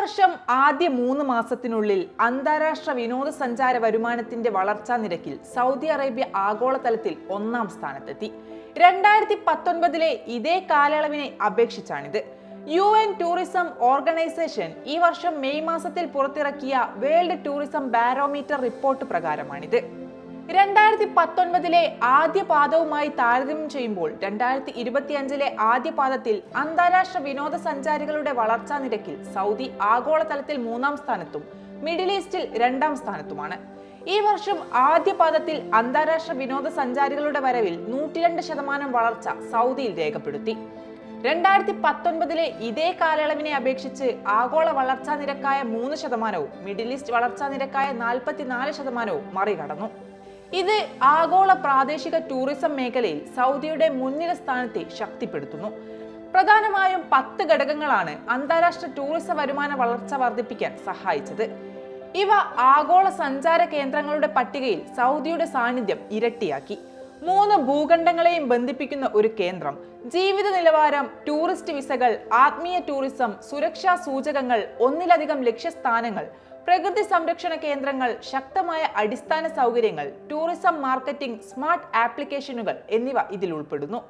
വർഷം ആദ്യ മൂന്ന് മാസത്തിനുള്ളിൽ അന്താരാഷ്ട്ര വിനോദസഞ്ചാര വരുമാനത്തിന്റെ വളർച്ചാ നിരക്കിൽ സൗദി അറേബ്യ ആഗോളതലത്തിൽ ഒന്നാം സ്ഥാനത്തെത്തി. രണ്ടായിരത്തി പത്തൊൻപതിലെ ഇതേ കാലയളവിനെ അപേക്ഷിച്ചാണിത്. യു എൻ ടൂറിസം ഓർഗനൈസേഷൻ ഈ വർഷം മെയ് മാസത്തിൽ പുറത്തിറക്കിയ വേൾഡ് ടൂറിസം ബാരോമീറ്റർ റിപ്പോർട്ട് പ്രകാരമാണിത്. രണ്ടായിരത്തി പത്തൊൻപതിലെ ആദ്യ പാദവുമായി താരതമ്യം ചെയ്യുമ്പോൾ രണ്ടായിരത്തി ഇരുപത്തിയഞ്ചിലെ ആദ്യ പാദത്തിൽ അന്താരാഷ്ട്ര വിനോദസഞ്ചാരികളുടെ വളർച്ചാ നിരക്കിൽ സൗദി ആഗോളതലത്തിൽ മൂന്നാം സ്ഥാനത്തും മിഡിൽ ഈസ്റ്റിൽ രണ്ടാം സ്ഥാനത്തുമാണ്. ഈ വർഷം ആദ്യ പാദത്തിൽ അന്താരാഷ്ട്ര വിനോദസഞ്ചാരികളുടെ വരവിൽ നൂറ്റിരണ്ട് ശതമാനം വളർച്ച സൗദിയിൽ രേഖപ്പെടുത്തി. രണ്ടായിരത്തി പത്തൊൻപതിലെ ഇതേ കാലയളവിനെ അപേക്ഷിച്ച് ആഗോള വളർച്ചാ നിരക്കായ മൂന്ന് ശതമാനവും മിഡിൽ ഈസ്റ്റ് വളർച്ചാ നിരക്കായ നാൽപ്പത്തിനാല് ശതമാനവും മറികടന്നു. ഇത് ആഗോള പ്രാദേശിക ടൂറിസം മേഖലയിൽ സൗദിയുടെ മുൻനിര സ്ഥാനത്തെ ശക്തിപ്പെടുത്തുന്നു. പ്രധാനമായും പത്ത് ഘടകങ്ങളാണ് അന്താരാഷ്ട്ര ടൂറിസം വരുമാന വളർച്ച വർദ്ധിപ്പിക്കാൻ സഹായിച്ചത്. ഇവ ആഗോള സഞ്ചാര കേന്ദ്രങ്ങളുടെ പട്ടികയിൽ സൗദിയുടെ സാന്നിധ്യം ഇരട്ടിയാക്കി. മൂന്ന് ഭൂഖണ്ഡങ്ങളെയും ബന്ധിപ്പിക്കുന്ന ഒരു കേന്ദ്രം ജീവിത നിലവാരം ടൂറിസ്റ്റ് വിസകൾ ആത്മീയ ടൂറിസം സുരക്ഷാ സൂചകങ്ങൾ ഒന്നിലധികം ലക്ഷ്യസ്ഥാനങ്ങൾ പ്രകൃതി സംരക്ഷണ കേന്ദ്രങ്ങൾ ശക്തമായ അടിസ്ഥാന സൗകര്യങ്ങൾ ടൂറിസം മാർക്കറ്റിംഗ് സ്മാർട്ട് ആപ്ലിക്കേഷനുകൾ എന്നിവ ഇതിൽ ഉൾപ്പെടുന്നു.